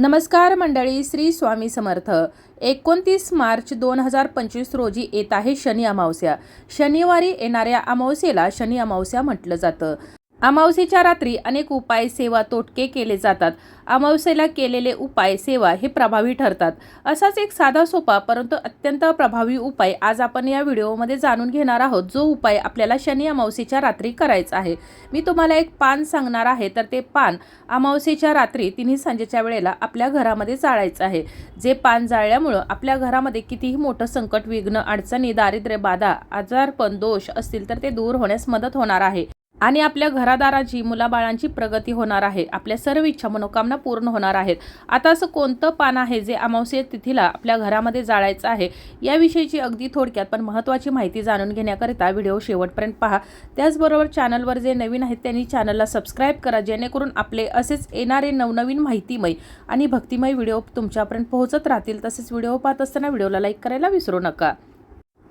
नमस्कार मंडळी श्री स्वामी समर्थ. एकोणतीस मार्च दोन हजार पंचवीस रोजी येत आहे शनी अमावस्या. शनिवारी येणाऱ्या अमावस्येला शनी अमावस्या म्हटलं जातं. अमावस्येच्या रात्री अनेक उपाय सेवा तोटके केले जातात. अमावस्येला केलेले उपाय सेवा हे प्रभावी ठरतात. असाच एक साधा सोपा परंतु अत्यंत प्रभावी उपाय आज आपण या व्हिडिओमध्ये जाणून घेणार आहोत. जो उपाय आपल्याला शनी अमावस्येच्या रात्री करायचा आहे. मी तुम्हाला एक पान सांगणार आहे तर ते पान अमावस्येच्या रात्री तिन्ही सांजेच्या वेळेला आपल्या घरामध्ये जाळायचं आहे. जे पान जाळल्यामुळं आपल्या घरामध्ये कितीही मोठं संकट विघ्न अडचणी दारिद्र्य बाधा आजारपण दोष असतील तर ते दूर होण्यास मदत होणार आहे. आणि आपल्या घरादाराची मुलाबाळांची प्रगती होणार आहे. आपल्या सर्व इच्छा मनोकामना पूर्ण होणार आहेत. आता असं कोणतं पान आहे जे अमावस्य तिथीला आपल्या घरामध्ये जाळायचं आहे? याविषयीची अगदी थोडक्यात पण महत्त्वाची माहिती जाणून घेण्याकरिता व्हिडिओ शेवटपर्यंत पहा. त्याचबरोबर चॅनलवर जे नवीन आहेत त्यांनी चॅनलला सबस्क्राईब करा जेणेकरून आपले असेच येणारे नवनवीन माहितीमय आणि भक्तिमय व्हिडिओ तुमच्यापर्यंत पोहोचत राहतील. तसेच व्हिडिओ पाहत असताना व्हिडिओला लाईक करायला विसरू नका.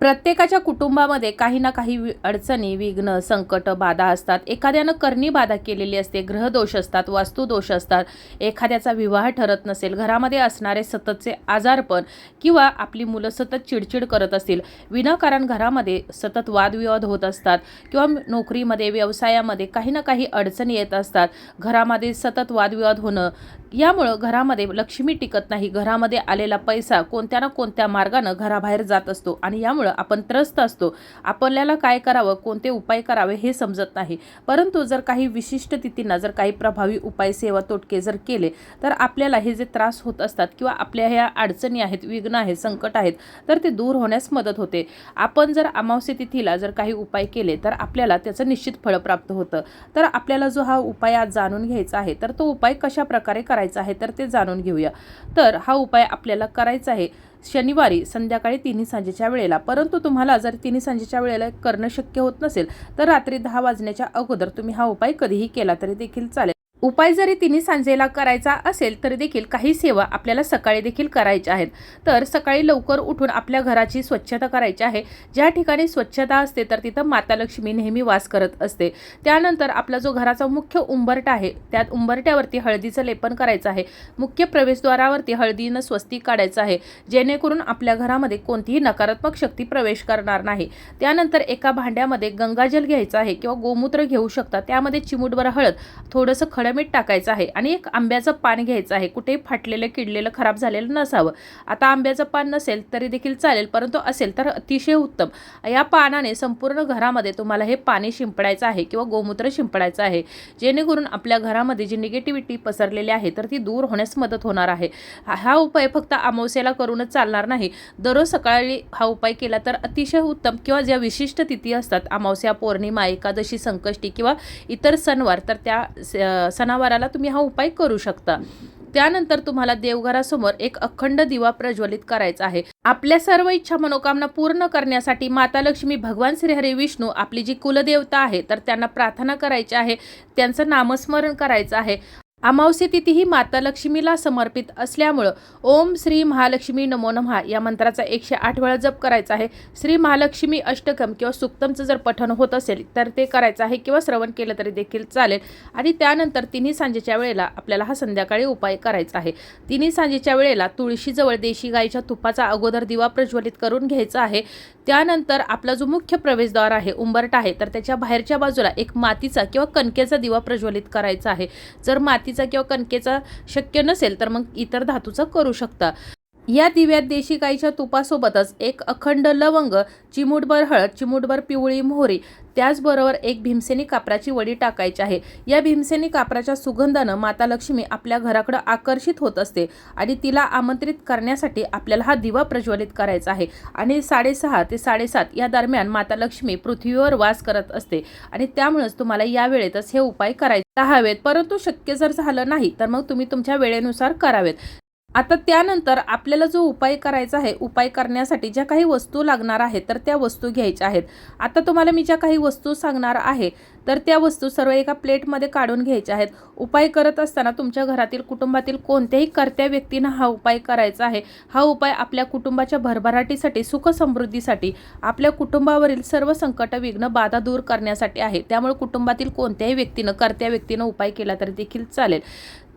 प्रत्येकाच्या कुटुंबामध्ये काही ना काही वि अडचणी विघ्न संकट बाधा असतात. एखाद्यानं करणी बाधा केलेली असते ग्रहदोष असतात वास्तुदोष असतात. एखाद्याचा विवाह ठरत नसेल घरामध्ये असणारे सततचे आजारपण किंवा आपली मुलं सतत चिडचिड करत असतील विनाकारण घरामध्ये सतत वादविवाद होत असतात किंवा नोकरीमध्ये व्यवसायामध्ये काही ना काही अडचणी येत असतात. घरामध्ये सतत वादविवाद होणं यामुळं घरामध्ये लक्ष्मी टिकत नाही. घरामध्ये आलेला पैसा कोणत्या ना कोणत्या मार्गानं घराबाहेर जात असतो आणि यामुळं आपण त्रस्त असतो. आपल्याला काय करावं कोणते उपाय करावे हे समजत नाही. परंतु जर काही विशिष्ट तिथींना जर काही प्रभावी उपाय सेवा तोटके जर केले तर आपल्याला हे जे त्रास होत असतात किंवा आपल्या ह्या अडचणी आहेत विघ्न आहेत संकट आहेत तर ते दूर होण्यास मदत होते. आपण जर अमावस्या तिथीला जर काही उपाय केले तर आपल्याला त्याचं निश्चित फळ प्राप्त होतं. तर आपल्याला जो हा उपाय आज जाणून घ्यायचा आहे तर तो उपाय कशा प्रकारे करायचा आहे तर ते जाणून घेऊया. तर हा उपाय आपल्याला करायचा आहे शनिवारी संध्याकाळी तिन्ही सांजेच्या वेळेला. परंतु तुम्हाला जर तिन्ही सांजेच्या वेळेला करणं शक्य होत नसेल तर रात्री दहा वाजण्याच्या अगोदर तुम्ही हा उपाय कधीही केला तरी देखील चालेल. उपाय जरी तिने सांजेला करायचा असेल तरी देखील काही सेवा आपल्याला सकाळी देखील करायच्या आहेत. तर सकाळी लवकर उठून आपल्या घराची स्वच्छता करायची आहे. ज्या ठिकाणी स्वच्छता असते तर तिथं माता लक्ष्मी नेहमी वास करत असते. त्यानंतर आपला जो घराचा मुख्य उंबरटा आहे त्यात उंबरट्यावरती हळदीचं लेपन करायचं आहे. मुख्य प्रवेशद्वारावरती हळदीनं स्वस्तिक काढायचं आहे. जेणेकरून आपल्या घरामध्ये कोणतीही नकारात्मक शक्ती प्रवेश करणार नाही. त्यानंतर एका भांड्यामध्ये गंगाजल घ्यायचं आहे किंवा गोमूत्र घेऊ शकता. त्यामध्ये चिमूटभर हळद थोडंसं खड मीठ टाकायचं आहे आणि एक आंब्याचं पान घ्यायचं आहे. कुठेही फाटलेलं किडलेलं खराब झालेलं नसावं. आता आंब्याचं पान नसेल तरी देखील चालेल परंतु असेल तर अतिशय उत्तम. या पानाने संपूर्ण घरामध्ये तुम्हाला हे पाणी शिंपडायचं आहे किंवा गोमूत्र शिंपडायचं आहे. जेणेकरून आपल्या घरामध्ये जी निगेटिव्हिटी पसरलेली आहे तर ती दूर होण्यास मदत होणार आहे. हा उपाय फक्त अमावस्येला करूनच चालणार नाही. दररोज सकाळी हा उपाय केला तर अतिशय उत्तम किंवा ज्या विशिष्ट तिथी असतात अमावस्या पौर्णिमा एकादशी संकष्टी किंवा इतर सणवार तर त्या सणावाराला तुम्ही हा उपाय करू शकता. त्यानंतर तुम्हाला देवघरासमोर एक अखंड दिवा प्रज्वलित करायचा आहे. आपल्या सर्व इच्छा मनोकामना पूर्ण करण्यासाठी माता लक्ष्मी भगवान श्रीहरी विष्णू आपली जी कुलदेवता आहे तर त्यांना प्रार्थना करायची आहे. त्यांचं नामस्मरण करायचं आहे. अमावस्ये तिथी ही माता लक्ष्मीला समर्पित असल्यामुळं ओम श्री महालक्ष्मी नमो नमः या मंत्राचा एकशे आठ वेळा जप करायचा आहे. श्री महालक्ष्मी अष्टकम किंवा सुक्तमचं जर पठण होत असेल तर ते करायचं आहे किंवा श्रवण केलं तरी देखील चालेल. आणि त्यानंतर तिन्ही सांजेच्या वेळेला आपल्याला हा संध्याकाळी उपाय करायचा आहे. तिन्ही सांजेच्या वेळेला तुळशीजवळ देशी गाईच्या तुपाचा अगोदर दिवा प्रज्वलित करून घ्यायचा आहे. त्यानंतर आपला जो मुख्य प्रवेशद्वार आहे उंबरट आहे तर त्याच्या बाहेरच्या बाजूला एक मातीचा किंवा कणकेचा दिवा प्रज्वलित करायचा आहे. जर मातीचा किंवा कणकेचा शक्य नसेल तर मग इतर धातूचा करू शकता. या दिव्यात देशी गाईच्या तुपासोबतच एक अखंड लवंग चिमूटभर हळद चिमूटभर पिवळी मोहरी त्याचबरोबर एक भीमसेनी कापराची वडी टाकायची आहे. या भीमसेनी कापराच्या सुगंधानं माता लक्ष्मी आपल्या घराकडं आकर्षित होत असते आणि तिला आमंत्रित करण्यासाठी आपल्याला हा दिवा प्रज्वलित करायचा आहे. आणि साडेसहा ते साडेसात या दरम्यान माता लक्ष्मी पृथ्वीवर वास करत असते आणि त्यामुळेच तुम्हाला या वेळेतच हे उपाय करायचे हवेत. परंतु शक्य जर झालं नाही तर मग तुम्ही तुमच्या वेळेनुसार करावेत. आता त्यानंतर आपल्याला जो उपाय करायचा आहे उपाय करण्यासाठी ज्या काही वस्तू लागणार आहेत तर त्या वस्तू घ्यायच्या आहेत. आता तुम्हाला मी ज्या काही वस्तू सांगणार आहे तर त्या वस्तू सर्व एका प्लेटमध्ये काढून घ्यायच्या आहेत. उपाय करत असताना तुमच्या घरातील कुटुंबातील कोणत्याही कर्त्या व्यक्तीनं हा उपाय करायचा आहे. हा उपाय आपल्या कुटुंबाच्या भरभराटीसाठी सुख समृद्धीसाठी आपल्या कुटुंबावरील सर्व संकट विघ्न बाधा दूर करण्यासाठी आहे. त्यामुळे कुटुंबातील कोणत्याही व्यक्तीनं कर्त्या व्यक्तीनं उपाय केला तरी देखील चालेल.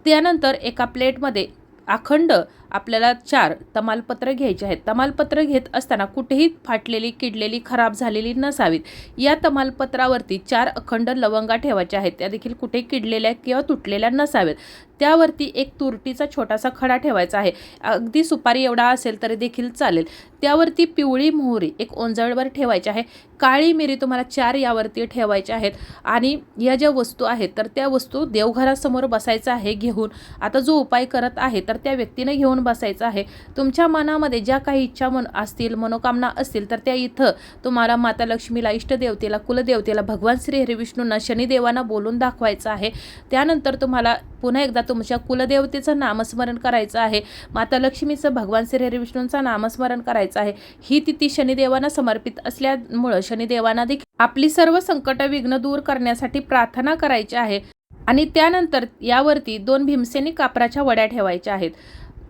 त्यानंतर एका प्लेटमध्ये अखंड आपल्याला चार तमालपत्र घ्यायचे आहेत. तमालपत्र घेत असताना कुठेही फाटलेली किडलेली खराब झालेली नसावीत. या तमालपत्रावरती चार अखंड लवंगा ठेवायच्या आहेत. त्या देखील कुठे किडलेल्या किंवा तुटलेल्या नसाव्यात त्यावरती एक तुरटीचा छोटासा खडा ठेवायचा आहे. अगदी सुपारी एवढा असेल तरी देखील चालेल. त्यावरती पिवळी मोहरी एक ओंजळवर ठेवायची आहे. काळी मिरी तुम्हाला चार यावरती ठेवायच्या आहेत. आणि या ज्या वस्तू आहेत तर त्या वस्तू देवघरासमोर बसायचं आहे घेऊन. आता जो उपाय करत आहे तर त्या व्यक्तीने घेऊन बसायचं आहे. तुमच्या मनामध्ये ज्या काही इच्छा मन असतील मनोकामना असतील तर त्या इथं तुम्हाला माता लक्ष्मीला इष्टदेवतेला कुलदेवतेला भगवान श्री हरिविष्णूंना शनिदेवांना बोलून दाखवायचं आहे. त्यानंतर तुम्हाला पुन्हा एकदा तुमच्या कुलदेवतेचं नामस्मरण करायचं आहे. माता लक्ष्मीचं भगवान श्री हरिविष्णूंचं नामस्मरण करायचं आहे. ही तिथी शनिदेवांना समर्पित असल्यामुळं शनिदेवांना देखील आपली सर्व संकट विघ्न दूर करण्यासाठी प्रार्थना करायची आहे. आणि त्यानंतर यावरती दोन भीमसेनी कापराच्या वड्या ठेवायच्या आहेत.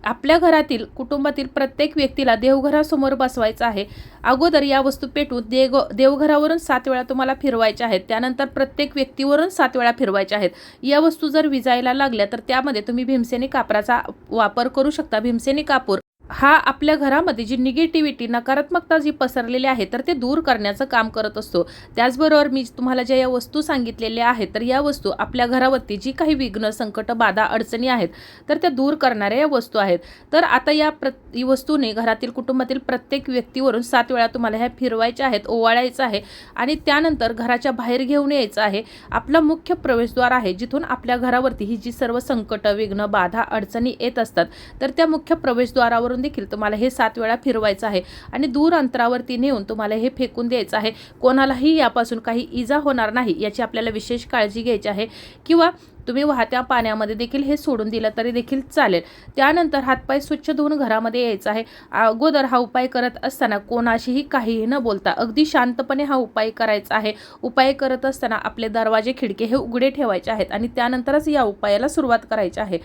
आपल्या घरातील कुटुंबातील प्रत्येक व्यक्तीला देवघरासमोर बसवायचं आहे. अगोदर या वस्तू पेटून देव देवघरावरून सात वेळा तुम्हाला फिरवायच्या आहेत. त्यानंतर प्रत्येक व्यक्तीवरून सात वेळा फिरवायच्या आहेत. या वस्तू जर विजायला लागल्या तर त्यामध्ये तुम्ही भीमसेनी कापराचा वापर करू शकता. भीमसेनी कापूर हा आपल्या घरामध्ये जी निगेटिव्हिटी नकारात्मकता जी पसरलेली आहे तर ते दूर करण्याचं काम करत असतो. त्याचबरोबर मी तुम्हाला ज्या या वस्तू सांगितलेल्या आहेत तर या वस्तू आपल्या घरावरती जी काही विघ्न संकट बाधा अडचणी आहेत तर त्या दूर करणाऱ्या या वस्तू आहेत. तर आता या प्र वस्तूने घरातील कुटुंबातील प्रत्येक व्यक्तीवरून सात वेळा तुम्हाला ह्या फिरवायच्या आहेत ओवाळायचं आहे आणि त्यानंतर घराच्या बाहेर घेऊन यायचं आहे. आपला मुख्य प्रवेशद्वार आहे जिथून आपल्या घरावरती ही जी सर्व संकट विघ्न बाधा अडचणी येत असतात तर त्या मुख्य प्रवेशद्वारावरून देखील तुम्हाला हे सात वेळा फिरवायचं आहे. आणि दूर अंतरावरती नेऊन तुम्हाला हे फेकून द्यायचं आहे. कोणालाही यापासून काही इजा होणार नाही याची आपल्याला विशेष काळजी घ्यायची आहे. किंवा तुम्ही वाहत्या पाण्यामध्ये देखील हे सोडून दिलं तरी देखील चालेल. त्यानंतर हातपाय स्वच्छ धुवून घरामध्ये यायचं आहे. अगोदर हा उपाय करत असताना कोणाशीही काहीही न बोलता अगदी शांतपणे हा उपाय करायचा आहे. उपाय करत असताना आपले दरवाजे खिडके हे उघडे ठेवायचे आहेत आणि त्यानंतरच या उपायाला सुरुवात करायची आहे.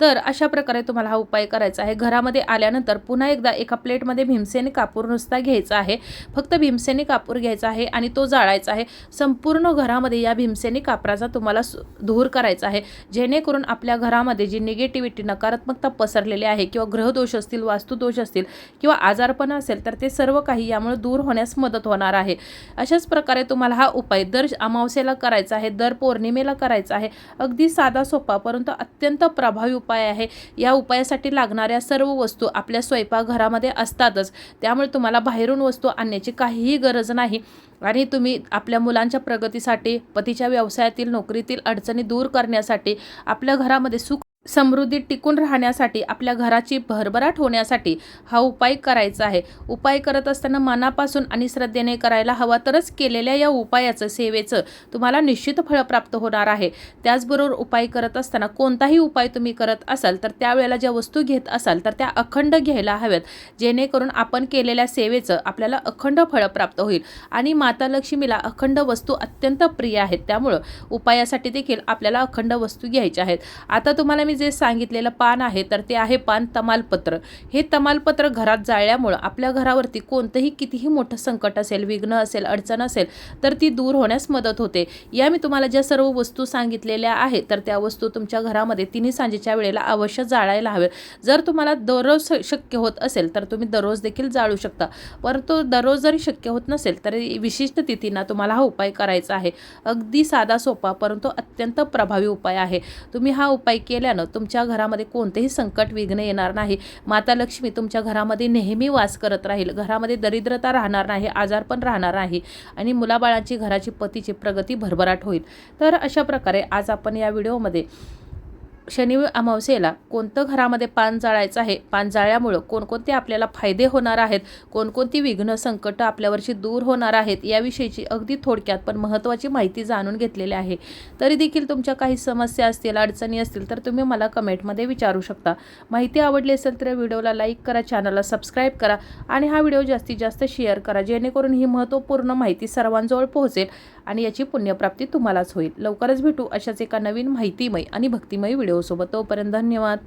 तर अशा प्रकारे तुम्हाला हा उपाय करायचा आहे. घरामध्ये आल्यानंतर पुन्हा एकदा एका प्लेटमध्ये भीमसेनी कापूर नुसता घ्यायचा आहे. फक्त भीमसेनी कापूर घ्यायचा आहे आणि तो जाळायचा आहे. संपूर्ण घरामध्ये या भीमसेनी कापराचा तुम्हाला धूर करायचा आहे. आहे. जेणेकरून आपल्या घरामध्ये जी निगेटिव्हिटी नकारात्मकता पसरलेली आहे किंवा ग्रहदोष असतील वास्तुदोष असतील किंवा आजारपण असेल तर ते सर्व काही यामुळे दूर होण्यास मदत होणार आहे. अशाच प्रकारे तुम्हाला हा उपाय दर अमावस्येला करायचा आहे दर पौर्णिमेला करायचा आहे. अगदी साधा सोपा परंतु अत्यंत प्रभावी उपाय आहे. या उपायासाठी लागणाऱ्या सर्व वस्तू आपल्या स्वयंपाकघरामध्ये असतातच. त्यामुळे तुम्हाला बाहेरून वस्तू आणण्याची काहीही गरज नाही. आणि तुम्ही आपल्या मुलांच्या प्रगतीसाठी पतीच्या व्यवसायातील नोकरीतील अडचणी दूर करण्यासाठी आपल्या घरामध्ये सुख समृद्धी टिकून राहण्यासाठी आपल्या घराची भरभराट होण्यासाठी हा उपाय करायचा आहे. उपाय करत असताना मनापासून आणि श्रद्धेने करायला हवा तरच केलेल्या या उपायाचं सेवेचं तुम्हाला निश्चित फळ प्राप्त होणार आहे. त्याचबरोबर उपाय करत असताना कोणताही उपाय तुम्ही करत असाल तर त्यावेळेला ज्या वस्तू घेत असाल तर त्या अखंड घ्यायला हव्यात. जेणेकरून आपण केलेल्या सेवेचं आपल्याला अखंड फळ प्राप्त होईल आणि माता लक्ष्मीला अखंड वस्तू अत्यंत प्रिय आहेत. त्यामुळं उपायासाठी देखील आपल्याला अखंड वस्तू घ्यायच्या आहेत. आता तुम्हाला मी जे सांगितलेलं पान आहे तर ते आहे पान तमालपत्र. हे तमालपत्र घरात जाळल्यामुळं आपल्या घरावरती कोणतंही कितीही मोठं संकट असेल विघ्न असेल अडचण असेल तर ती दूर होण्यास मदत होते. या मी तुम्हाला ज्या सर्व वस्तू सांगितलेल्या आहेत तर त्या वस्तू तुमच्या घरामध्ये तिन्ही सांजेच्या वेळेला अवश्य जाळायला हवे जर तुम्हाला दररोज शक्य होत असेल तर तुम्ही दररोज देखील जाळू शकता. परंतु दररोज जरी शक्य होत नसेल तरी विशिष्ट तिथींना तुम्हाला हा उपाय करायचा आहे. अगदी साधा सोपा परंतु अत्यंत प्रभावी उपाय आहे. तुम्ही हा उपाय केल्यानं तुमच्या घरामध्ये कोणतेही संकट विघ्न येणार नाही. माता लक्ष्मी तुमच्या घरामध्ये नेहमी वास करत राहील. घरामध्ये दरिद्रता राहणार नाही आजार पण राहणार नाही आणि मुलाबाळांची घराची पतीची प्रगती भरभराट होईल. तर अशा प्रकारे आज आपण या व्हिडिओमध्ये शनि अमावस्येला कोणतं घरामध्ये पान जाळायचं आहे? पान जाळल्यामुळं कोणकोणते आपल्याला फायदे होणार आहेत? कोणकोणती विघ्न संकट आपल्यावरची दूर होणार आहेत? याविषयीची अगदी थोडक्यात पण महत्त्वाची माहिती जाणून घेतलेली आहे. तरी देखील तुमच्या काही समस्या असतील अडचणी असतील तर तुम्ही मला कमेंटमध्ये विचारू शकता. माहिती आवडली असेल तर व्हिडिओला लाईक करा चॅनलला सबस्क्राईब करा आणि हा व्हिडिओ जास्तीत जास्त शेअर करा जेणेकरून ही महत्त्वपूर्ण माहिती सर्वांजवळ पोहोचेल. आणि याची पुण्यप्राप्ती तुम्हालाच होईल. लवकरच भेटू अशाच एका नवीन माहितीमय आणि भक्तिमय व्हिडिओसोबत. तोपर्यंत धन्यवाद.